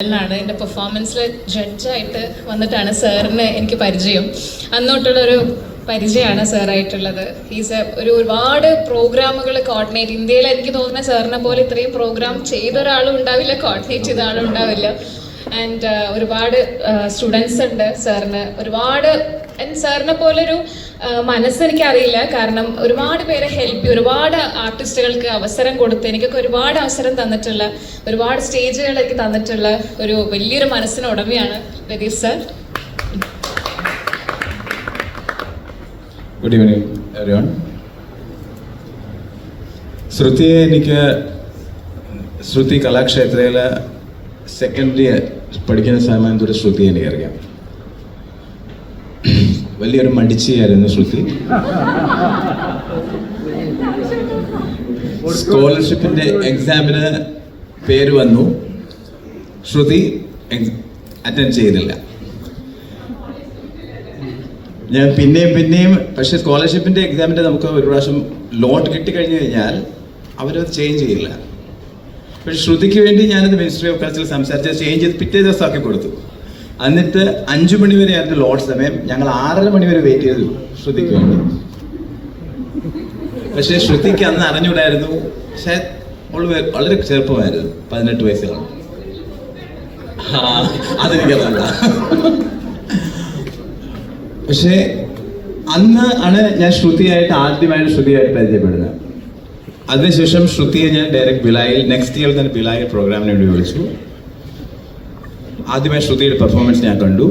ാണ് എന്റെ പെർഫോമൻസിൽ ജഡ്ജായിട്ട് വന്നിട്ടാണ് സാറിന് എനിക്ക് പരിചയം. അന്നോട്ടുള്ള ഒരു പരിചയമാണ് സാറായിട്ടുള്ളത് ഈസ് ഒരു ഒരുപാട് പ്രോഗ്രാമുകൾ കോർഡിനേറ്റ് ഇന്ത്യയിൽ എനിക്ക് തോന്നുന്ന സാറിനെ പോലെ ഇത്രയും പ്രോഗ്രാം ചെയ്ത ഒരാളും ഉണ്ടാവില്ല കോർഡിനേറ്റ് ചെയ്ത ആളും ഉണ്ടാവില്ല. ആൻഡ് ഒരുപാട് സ്റ്റുഡൻസ് ഉണ്ട് സാറിന് ഒരുപാട് ആൻഡ് സാറിനെ പോലൊരു മനസ്സ് എനിക്കറിയില്ല. കാരണം ഒരുപാട് പേരെ ഹെൽപ്പ് ചെയ്യും ഒരുപാട് ആർട്ടിസ്റ്റുകൾക്ക് അവസരം കൊടുത്ത് എനിക്കൊക്കെ ഒരുപാട് അവസരം തന്നിട്ടുള്ള ഒരുപാട് സ്റ്റേജുകളൊക്കെ തന്നിട്ടുള്ള ഒരു വലിയൊരു മനസ്സിന് ഉടമയാണ് Latheef sir good evening everyone ശ്രുതിയെ എനിക്ക് ശ്രുതി കലാക്ഷേത്രയിൽ സെക്കൻഡറി പഠിക്കുന്ന സമയത്തൊരു ശ്രുതി എനിക്കറിയാം. വലിയൊരു മടിച്ചിയായിരുന്നു ശ്രുതി. സ്കോളർഷിപ്പിന്റെ എക്സാമിന് പേര് വന്നു. ശ്രുതി അറ്റൻഡ് ചെയ്തില്ല. ഞാൻ പിന്നെയും പിന്നെയും പക്ഷെ സ്കോളർഷിപ്പിന്റെ എക്സാമിന്റെ നമുക്ക് ഒരു പ്രാവശ്യം ലോട്ട് കിട്ടിക്കഴിഞ്ഞു കഴിഞ്ഞാൽ അവരത് ചേഞ്ച് ചെയ്യില്ല. പക്ഷെ ശ്രുതിക്ക് വേണ്ടി ഞാനത് മിനിസ്ട്രി ഓഫ് കൾച്ചർ സംസാരിച്ച് ചേഞ്ച് ചെയ്ത് പിറ്റേ ദിവസമാക്കി കൊടുത്തു. എന്നിട്ട് അഞ്ചു മണി വരെ ആയിരുന്നു ലോഡ് സമയം. ഞങ്ങൾ ആറര മണി വരെ വെയിറ്റ് ചെയ്തു ശ്രുതിക്ക് പക്ഷെ ശ്രുതിക്ക് അന്ന് അറിഞ്ഞൂടായിരുന്നു പക്ഷെ വളരെ ചെറുപ്പമായിരുന്നു പതിനെട്ട് വയസ്സുകൾ. അതെനിക്കറിയില്ല പക്ഷേ അന്ന് ആണ് ഞാൻ ശ്രുതിയായിട്ട് ആദ്യമായിട്ട് ശ്രുതിയായിട്ട് പരിചയപ്പെടുന്നത്. അതിനുശേഷം ശ്രുതിയെ ഞാൻ ഡയറക്റ്റ് ബിലായിൽ നെക്സ്റ്റ് ഇയർ തന്നെ ബിലായിൽ പ്രോഗ്രാമിന് വേണ്ടി വിളിച്ചു. ആദ്യമായി ശ്രുതിയുടെ പെർഫോമൻസ് ഞാൻ കണ്ടു.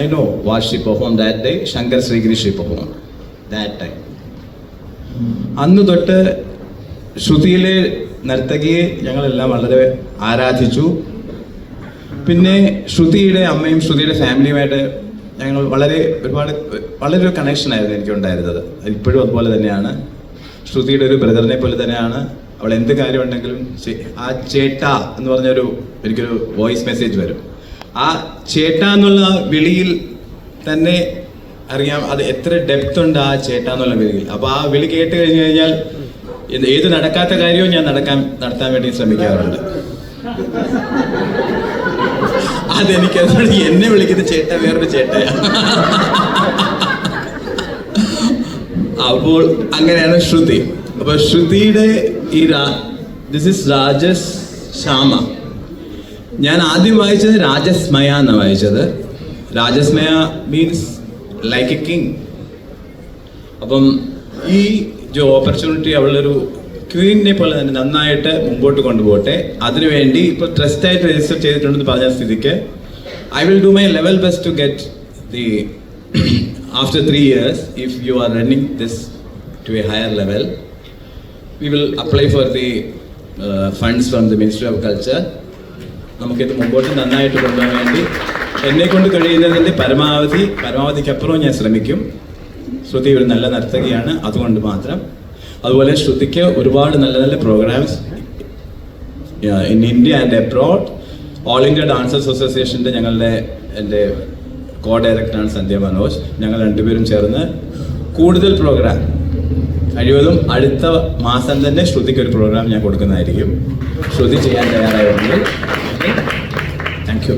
I know what she perform that day Shankar Srigiri perform that time അന്ന് തൊട്ട് ശ്രുതിയിലെ നർത്തകിയെ ഞങ്ങളെല്ലാം വളരെ ആരാധിച്ചു. പിന്നെ ശ്രുതിയുടെ അമ്മയും ശ്രുതിയുടെ ഫാമിലിയുമായിട്ട് ഞങ്ങൾ വളരെ ഒരുപാട് വളരെ ഒരു കണക്ഷൻ ആയിരുന്നു എനിക്ക് ഉണ്ടായിരുന്നത് ഇപ്പോഴും അതുപോലെ തന്നെയാണ്. ശ്രുതിയുടെ ഒരു ബ്രദറിനെ പോലെ തന്നെയാണ്. അവൾ എന്ത് കാര്യമുണ്ടെങ്കിലും ആ ചേട്ട എന്ന് പറഞ്ഞൊരു എനിക്കൊരു വോയിസ് മെസ്സേജ് വരും. ആ ചേട്ട എന്നുള്ള വിളിയിൽ തന്നെ അറിയാം അത് എത്ര ഡെപ്ത് ഉണ്ട് ആ ചേട്ട എന്നുള്ള വിളിയിൽ. അപ്പൊ ആ വിളി കേട്ട് കഴിഞ്ഞു കഴിഞ്ഞാൽ ഏത് നടക്കാത്ത കാര്യവും ഞാൻ നടക്കാൻ നടത്താൻ വേണ്ടി ശ്രമിക്കാറുണ്ട്. അതെനിക്ക് അതുകൊണ്ട് എന്നെ വിളിക്കുന്ന ചേട്ട വേറൊരു ചേട്ടയാ. അപ്പോൾ അങ്ങനെയാണ് ശ്രുതി. അപ്പൊ ശ്രുതിയുടെ ഈ ദിസ് ഇസ് രാജസ് ശ്യാമ. ഞാൻ ആദ്യം വായിച്ചത് രാജസ്മയ എന്നാണ് വായിച്ചത്. Rajasmaya means like a king അപ്പം ഈ ജോ ഓപ്പർച്യൂണിറ്റി അവളൊരു ക്വീനിനെ പോലെ തന്നെ നന്നായിട്ട് മുമ്പോട്ട് കൊണ്ടുപോകട്ടെ. അതിനുവേണ്ടി ഇപ്പോൾ ട്രസ്റ്റായിട്ട് രജിസ്റ്റർ ചെയ്തിട്ടുണ്ടെന്ന് പറഞ്ഞ സ്ഥിതിക്ക് I will do my level best to get the after three years if you are running this to a higher level we will apply for the funds from the ministry of culture നമുക്കിത് മുമ്പോട്ട് നന്നായിട്ട് കൊണ്ടുപോകാൻ വേണ്ടി എന്നെ കൊണ്ട് കഴിയുന്നതിന്റെ പരമാവധി പരമാവധിക്കപ്പുറവും ഞാൻ ശ്രമിക്കും. ശ്രുതി ഒരു നല്ല നർത്തകിയാണ് അതുകൊണ്ട് മാത്രം. അതുപോലെ ശ്രുതിക്ക് ഒരുപാട് നല്ല നല്ല programmes in India and abroad all India dancers അസോസിയേഷന്റെ ഞങ്ങളുടെ എന്റെ കോ ഡയറക്ടറാണ് സന്ധ്യ മനോജ്. ഞങ്ങൾ രണ്ടുപേരും ചേർന്ന് കൂടുതൽ പ്രോഗ്രാം കഴിവതും അടുത്ത മാസം തന്നെ ശ്രുതിക്ക് ഒരു പ്രോഗ്രാം ഞാൻ കൊടുക്കുന്നതായിരിക്കും. ശ്രുതി ചെയ്യാൻ തയ്യാറായതെങ്കിൽ താങ്ക് യു